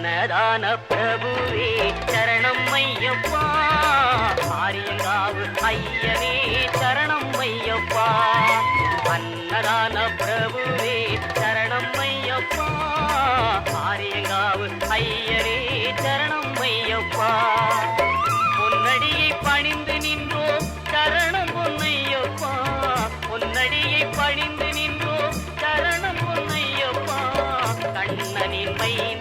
அன்னதான பிரபுவே சரணம் ஐயப்பா. ஆரியங்காவு ஐயனே சரணம் ஐயப்பா. அன்னதான பிரபுவே சரணம் ஐயப்பா. ஆரியங்காவு ஐயனே சரணம் ஐயப்பா. பொன்னடியை பணிந்து நின்றோம் சரணம் பொன்னையப்பா. பொன்னடியை பணிந்து நின்றோம் சரணம் பொன்னையப்பா. கண்ணனின் மைந்த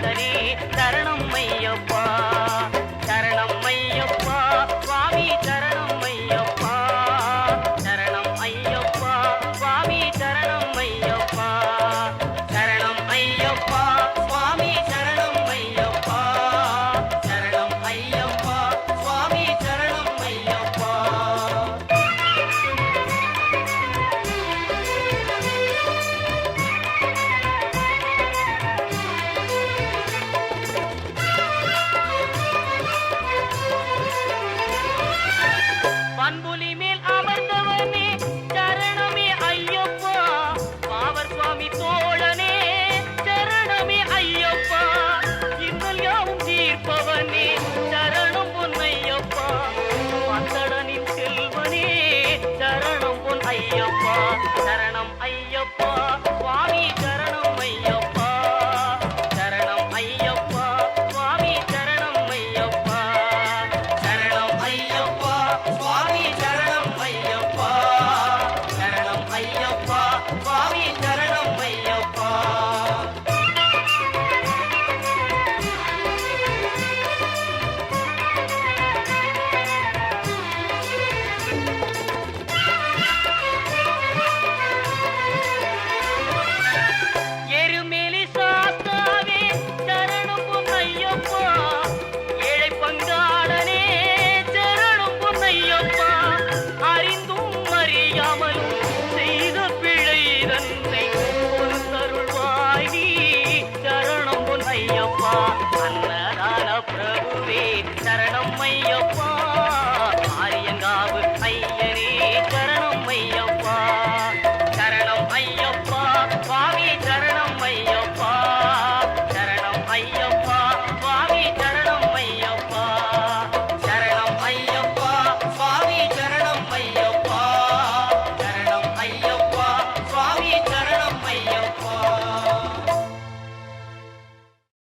走 Thank you.